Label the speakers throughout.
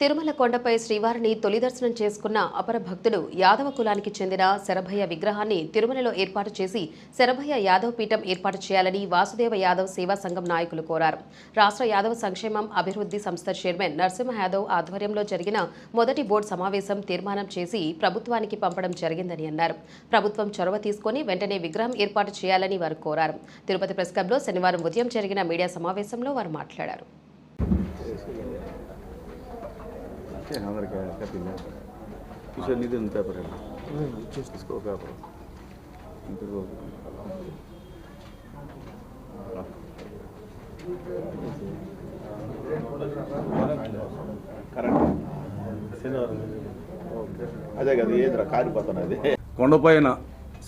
Speaker 1: తిరుమల కొండపై శ్రీవారిని తొలి దర్శనం చేసుకున్న అపర భక్తుడు యాదవ కులానికి చెందిన శరభయ్య విగ్రహాన్ని తిరుమలలో ఏర్పాటు చేసి శరభయ్య యాదవ్ పీఠం ఏర్పాటు చేయాలని వాసుదేవ యాదవ్ సేవా సంఘం నాయకులు కోరారు. రాష్ట్ర యాదవ సంక్షేమం అభివృద్ధి సంస్థ చైర్మన్ నరసింహ యాదవ్ ఆధ్వర్యంలో జరిగిన మొదటి బోర్డు సమావేశం తీర్మానం చేసి ప్రభుత్వానికి పంపడం జరిగిందని అన్నారు. ప్రభుత్వం చొరవ తీసుకొని వెంటనే విగ్రహం ఏర్పాటు చేయాలని వారు కోరారు. తిరుపతి ప్రెస్ క్లబ్లో శనివారం ఉదయం జరిగిన మీడియా సమావేశంలో వారు మాట్లాడారు.
Speaker 2: పేపర్ ఇంకో
Speaker 3: అదే కదా ఏదిరా కారిపోతున్నది
Speaker 2: కొండపైన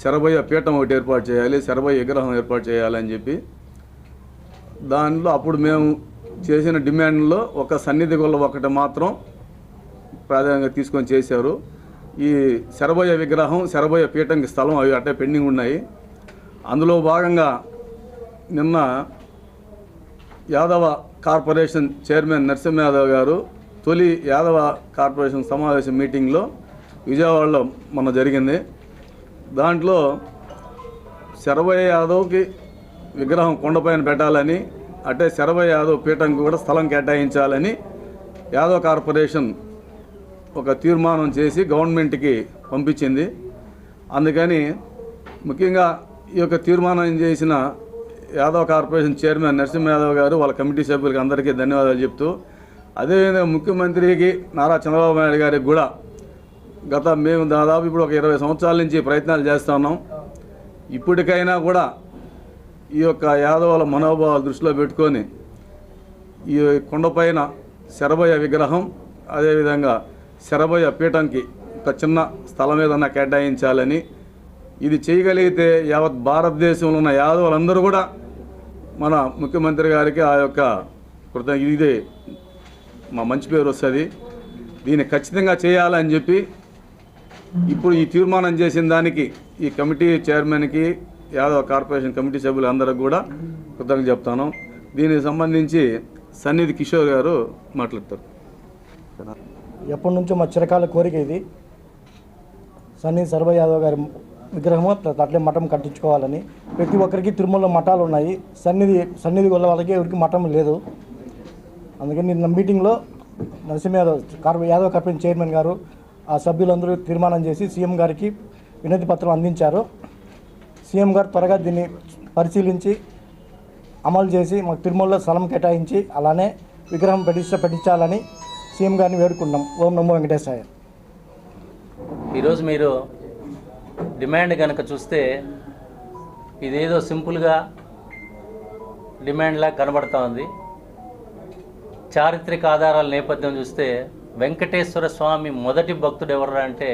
Speaker 2: శరభయ్య పీఠం ఒకటి ఏర్పాటు చేయాలి శరభయ్య విగ్రహం ఏర్పాటు చేయాలని చెప్పి దానిలో అప్పుడు మేము చేసిన డిమాండ్లో ఒక సన్నిధి గొల్ల ఒకటి మాత్రం ప్రాధాన్యంగా తీసుకొని చేశారు. ఈ శరభయ్య విగ్రహం శరభయ్య పీఠంకి స్థలం అవి అట్టే పెండింగ్ ఉన్నాయి. అందులో భాగంగా నిన్న యాదవ కార్పొరేషన్ చైర్మన్ నరసింహ యాదవ్ గారు తొలి యాదవ కార్పొరేషన్ సమావేశం మీటింగ్లో విజయవాడలో మొన్న జరిగింది. దాంట్లో శరభయ్య యాదవ్కి విగ్రహం కొండపైన పెట్టాలని అంటే శరభయ్య యాదవ్ పీఠంకి కూడా స్థలం కేటాయించాలని యాదవ్ కార్పొరేషన్ ఒక తీర్మానం చేసి గవర్నమెంట్కి పంపించింది. అందుకని ముఖ్యంగా ఈ యొక్క తీర్మానం చేసిన యాదవ్ కార్పొరేషన్ చైర్మన్ నరసింహ యాదవ్ గారు వాళ్ళ కమిటీ సభ్యులకి అందరికీ ధన్యవాదాలు చెప్తూ అదేవిధంగా ముఖ్యమంత్రికి నారా చంద్రబాబు నాయుడు గారికి కూడా గత మేము దాదాపు ఇప్పుడు ఒక ఇరవై సంవత్సరాల నుంచి ప్రయత్నాలు చేస్తా ఉన్నాం. ఇప్పటికైనా కూడా ఈ యొక్క యాదవుల మనోభావాలు దృష్టిలో పెట్టుకొని ఈ కొండపైన శరభయ్య విగ్రహం అదేవిధంగా శరభయ్య పీఠంకి ఒక చిన్న స్థలం ఏదన్నా కేటాయించాలని. ఇది చేయగలిగితే యావత్ భారతదేశంలో ఉన్న యాదవులందరూ కూడా మన ముఖ్యమంత్రి గారికి ఆ యొక్క కృత ఇది మా మంచి పేరు వస్తుంది. దీన్ని ఖచ్చితంగా చేయాలని చెప్పి ఇప్పుడు ఈ తీర్మానం చేసిన దానికి ఈ కమిటీ చైర్మన్కి యాదవ్ కార్పొరేషన్ కమిటీ సభ్యులందరికి కూడా కృతజ్ఞత చెప్తాను. దీనికి సంబంధించి సన్నిధి కిషోర్ గారు మాట్లాడతారు.
Speaker 4: ఎప్పటి నుంచో మా చిరకాల కోరిక ఇది. సన్నీ సర్వ యాదవ్ గారి విగ్రహము అట్లే మఠం కట్టించుకోవాలని. ప్రతి ఒక్కరికి తిరుమలలో మఠాలు ఉన్నాయి. సన్నిధి సన్నిధి వల్ల వాళ్ళకి ఎవరికి మఠం లేదు. అందుకని నిన్న మీటింగ్లో నరసింహ యాదవ్ యాదవ్ కార్పొరేషన్ చైర్మన్ గారు ఆ సభ్యులందరూ తీర్మానం చేసి సీఎం గారికి వినతి పత్రం అందించారు. సీఎం గారు త్వరగా దీన్ని పరిశీలించి అమలు చేసి మాకు తిరుమలలో స్థలం కేటాయించి అలానే విగ్రహం ప్రతిష్ట పెట్టించాలని సీఎం గారిని వేడుకున్నాం ఓం నమో వెంకటేశాయ.
Speaker 5: ఈరోజు మీరు డిమాండ్ కనుక చూస్తే ఇదేదో సింపుల్గా డిమాండ్లా కనబడతా ఉంది. చారిత్రక ఆధారాల నేపథ్యం చూస్తే వెంకటేశ్వర స్వామి మొదటి భక్తుడు ఎవరు అంటే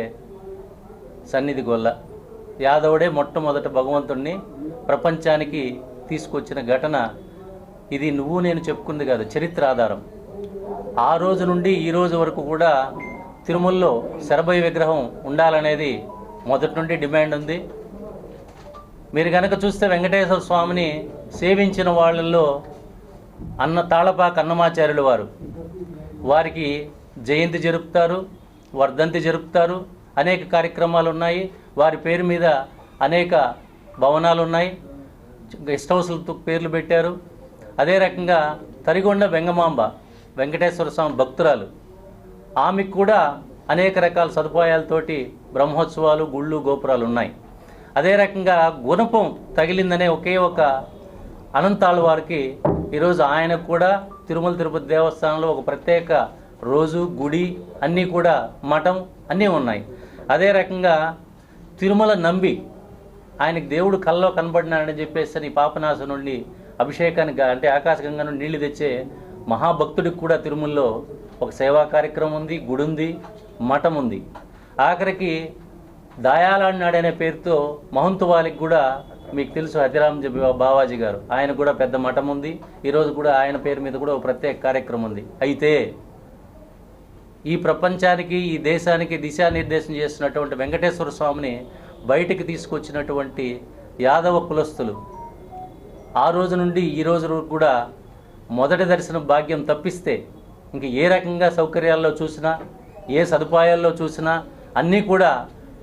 Speaker 5: సన్నిధి గొల్ల. యాదవుడే మొట్టమొదట భగవంతుణ్ణి ప్రపంచానికి తీసుకొచ్చిన ఘటన. ఇది నువ్వు నేను చెప్పుకుంది కాదు చరిత్ర ఆధారం. ఆ రోజు నుండి ఈ రోజు వరకు కూడా తిరుమలలో శరభయ్య విగ్రహం ఉండాలనేది మొదటి నుండి డిమాండ్ ఉంది. మీరు కనుక చూస్తే వెంకటేశ్వర స్వామిని సేవించిన వాళ్ళల్లో అన్న తాళపాక అన్నమాచార్యులు వారు. వారికి జయంతి జరుపుతారు వర్ధంతి జరుపుతారు అనేక కార్యక్రమాలు ఉన్నాయి. వారి పేరు మీద అనేక భవనాలు ఉన్నాయి. గెస్ట్ హౌస్లతో పేర్లు పెట్టారు. అదే రకంగా తరిగొండ వెంగమాంబ వెంకటేశ్వర స్వామి భక్తురాలు. ఆమెకు కూడా అనేక రకాల సదుపాయాలతోటి బ్రహ్మోత్సవాలు గుళ్ళు గోపురాలు ఉన్నాయి అదే రకంగా గుణపం తగిలిందనే ఒకే ఒక అనంతాల వారికి ఈరోజు ఆయనకు కూడా తిరుమల తిరుపతి దేవస్థానంలో ఒక ప్రత్యేక రోజు గుడి అన్నీ కూడా మఠం అన్నీ ఉన్నాయి. అదే రకంగా తిరుమల నంబి ఆయనకి దేవుడు కల్లో కనబడినాడని చెప్పేసి అని పాపనాశం నుండి అభిషేకానికి అంటే ఆకాశగంగా నుండి నీళ్ళు తెచ్చే మహాభక్తుడికి కూడా తిరుమలలో ఒక సేవా కార్యక్రమం ఉంది గుడి ఉంది మఠం ఉంది ఆఖరికి దాయాలాడినాడు అనే పేరుతో మహంతువాలికి కూడా మీకు తెలుసు హతిరామ్ బావాజీ గారు. ఆయన కూడా పెద్ద మఠం ఉంది ఈరోజు కూడా ఆయన పేరు మీద కూడా ఒక ప్రత్యేక కార్యక్రమం ఉంది. అయితే ఈ ప్రపంచానికి ఈ దేశానికి దిశానిర్దేశం చేస్తున్నటువంటి వెంకటేశ్వర స్వామిని బయటికి తీసుకొచ్చినటువంటి యాదవ కులస్తులు ఆ రోజు నుండి ఈ రోజు కూడా మొదటి దర్శన భాగ్యం తప్పిస్తే ఇంక ఏ రకంగా సౌకర్యాల్లో చూసినా ఏ సదుపాయాల్లో చూసినా అన్నీ కూడా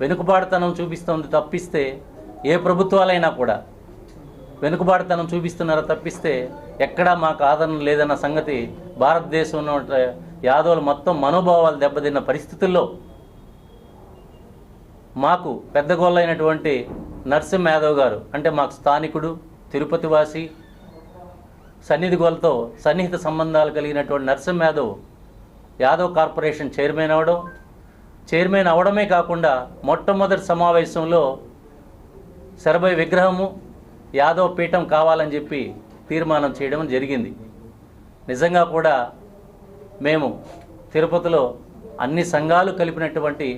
Speaker 5: వెనుకబాటుతనం చూపిస్తుంది తప్పిస్తే ఏ ప్రభుత్వాలైనా కూడా వెనుకబాటుతనం చూపిస్తున్నారో తప్పిస్తే ఎక్కడా మాకు ఆదరణ లేదన్న సంగతి భారతదేశంలో యాదవులు మొత్తం మనోభావాలు దెబ్బతిన్న పరిస్థితుల్లో మాకు పెద్దగోళ్ళైనటువంటి నరసింహ యాదవ్ గారు అంటే మాకు స్థానికుడు తిరుపతి వాసి సన్నిధి గోలతో సన్నిహిత సంబంధాలు కలిగినటువంటి నరసింహ యాదవ్ యాదవ్ కార్పొరేషన్ చైర్మన్ అవడం. చైర్మన్ అవడమే కాకుండా మొట్టమొదటి సమావేశంలో శరభై విగ్రహము యాదవ్ పీఠం కావాలని చెప్పి తీర్మానం చేయడం జరిగింది. నిజంగా కూడా మేము తిరుపతిలో అన్ని సంఘాలు కలిపినటువంటి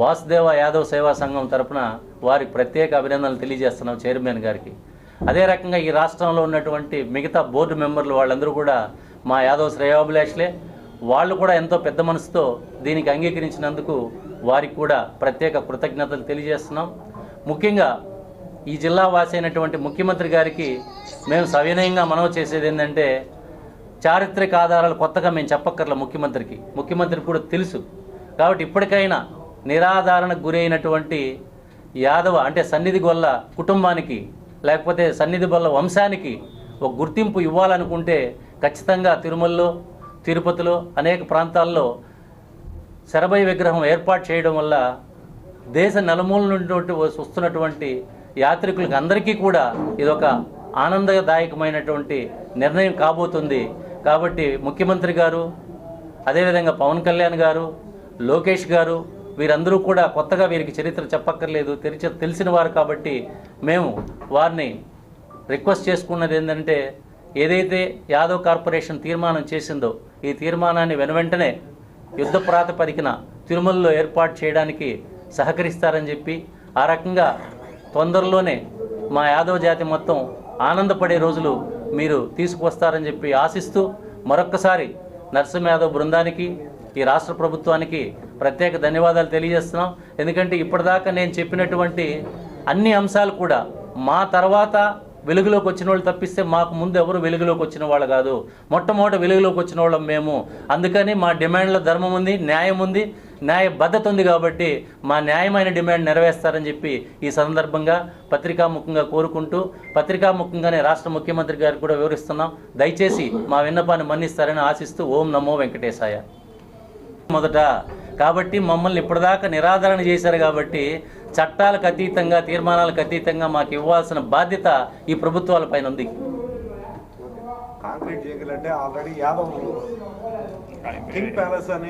Speaker 5: వాసుదేవ యాదవ్ సేవా సంఘం తరపున వారికి ప్రత్యేక అభినందనలు తెలియజేస్తున్నాం చైర్మన్ గారికి. అదే రకంగా ఈ రాష్ట్రంలో ఉన్నటువంటి మిగతా బోర్డు మెంబర్లు వాళ్ళందరూ కూడా మా యాదవ్ శ్రేయోభిలాషులే. వాళ్ళు కూడా ఎంతో పెద్ద మనసుతో దీనికి అంగీకరించినందుకు వారికి కూడా ప్రత్యేక కృతజ్ఞతలు తెలియజేస్తున్నాం. ముఖ్యంగా ఈ జిల్లా వాసి అయినటువంటి ముఖ్యమంత్రి గారికి మేము సవినయంగా మనవి చేసేది ఏంటంటే చారిత్రక ఆధారాలు కొత్తగా మేము చెప్పక్కర్ల ముఖ్యమంత్రికి. ముఖ్యమంత్రికి కూడా తెలుసు. కాబట్టి ఇప్పటికైనా నిరాధారణకు గురైనటువంటి యాదవ అంటే సన్నిధి గొల్ల కుటుంబానికి లేకపోతే సన్నిధి బల్ల వంశానికి ఒక గుర్తింపు ఇవ్వాలనుకుంటే ఖచ్చితంగా తిరుమలలో తిరుపతిలో అనేక ప్రాంతాల్లో శరభై విగ్రహం ఏర్పాటు చేయడం వల్ల దేశ నలుమూల నుండి వస్తున్నటువంటి యాత్రికులకు అందరికీ కూడా ఇదొక ఆనందదాయకమైనటువంటి నిర్ణయం కాబోతుంది. కాబట్టి ముఖ్యమంత్రి గారు అదేవిధంగా పవన్ కళ్యాణ్ గారు లోకేష్ గారు వీరందరూ కూడా కొత్తగా వీరికి చరిత్ర చెప్పక్కర్లేదు తెరిచి తెలిసిన వారు కాబట్టి మేము వారిని రిక్వెస్ట్ చేసుకున్నది ఏంటంటే ఏదైతే యాదవ్ కార్పొరేషన్ తీర్మానం చేసిందో ఈ తీర్మానాన్ని వెనువెంటనే యుద్ధ ప్రాతిపదికన తిరుమలలో ఏర్పాటు చేయడానికి సహకరిస్తారని చెప్పి ఆ రకంగా తొందరలోనే మా యాదవ్ జాతి మొత్తం ఆనందపడే రోజులు మీరు తీసుకువస్తారని చెప్పి ఆశిస్తూ మరొక్కసారి నరసింహ యాదవ్ బృందానికి ఈ రాష్ట్ర ప్రభుత్వానికి ప్రత్యేక ధన్యవాదాలు తెలియజేస్తున్నాం. ఎందుకంటే ఇప్పటిదాకా నేను చెప్పినటువంటి అన్ని అంశాలు కూడా మా తర్వాత వెలుగులోకి వచ్చిన వాళ్ళు తప్పిస్తే మాకు ముందు ఎవరు వెలుగులోకి వచ్చిన వాళ్ళు కాదు. మొట్టమొదటి వెలుగులోకి వచ్చిన వాళ్ళం మేము. అందుకని మా డిమాండ్లో ధర్మం ఉంది న్యాయం ఉంది న్యాయబద్ధత ఉంది కాబట్టి మా న్యాయమైన డిమాండ్ నెరవేర్స్తారని చెప్పి ఈ సందర్భంగా పత్రికాముఖంగా కోరుకుంటూ పత్రికాముఖంగానే రాష్ట్ర ముఖ్యమంత్రి గారికి కూడా వివరిస్తున్నాం. దయచేసి మా విన్నపాన్ని మన్నిస్తారని ఆశిస్తూ ఓం నమో వెంకటేశాయ. మొదట కాబట్టి మమ్మల్ని ఇప్పటిదాకా నిరాదరణ చేశారు కాబట్టి చట్టాలకు అతీతంగా తీర్మానాలకు అతీతంగా మాకు ఇవ్వాల్సిన బాధ్యత ఈ ప్రభుత్వాల పైన ఉంది.
Speaker 6: కాంక్రీట్ చేయగలంటే ఆల్రెడీ యాదవ్ కింగ్ ప్యాలెస్ అని